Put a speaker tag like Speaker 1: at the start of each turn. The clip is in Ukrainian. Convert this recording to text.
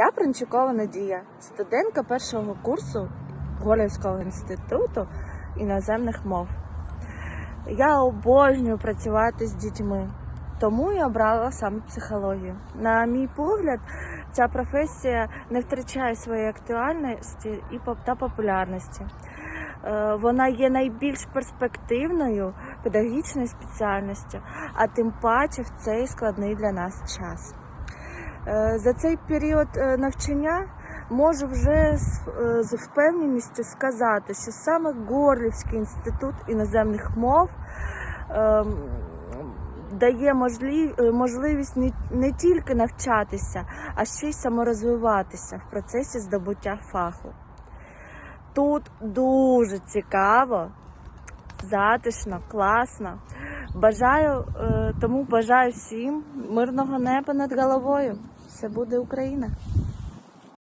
Speaker 1: Я Пранчукова Надія, студентка першого курсу Голівського інституту іноземних мов. Я обожнюю працювати з дітьми, тому я обрала саме психологію. На мій погляд, ця професія не втрачає своєї актуальності та популярності. Е, Вона є найбільш перспективною педагогічною спеціальністю, а тим паче в цей складний для нас час. Е, За цей період е, навчання можу вже з, е, з впевненістю сказати, що саме Горлівський інститут іноземних мов ем, дає можливість не, тільки навчатися, а ще й саморозвиватися в процесі здобуття фаху. Тут дуже цікаво, затишно, класно. Бажаю, тому бажаю всім мирного неба над головою. Все буде Україна!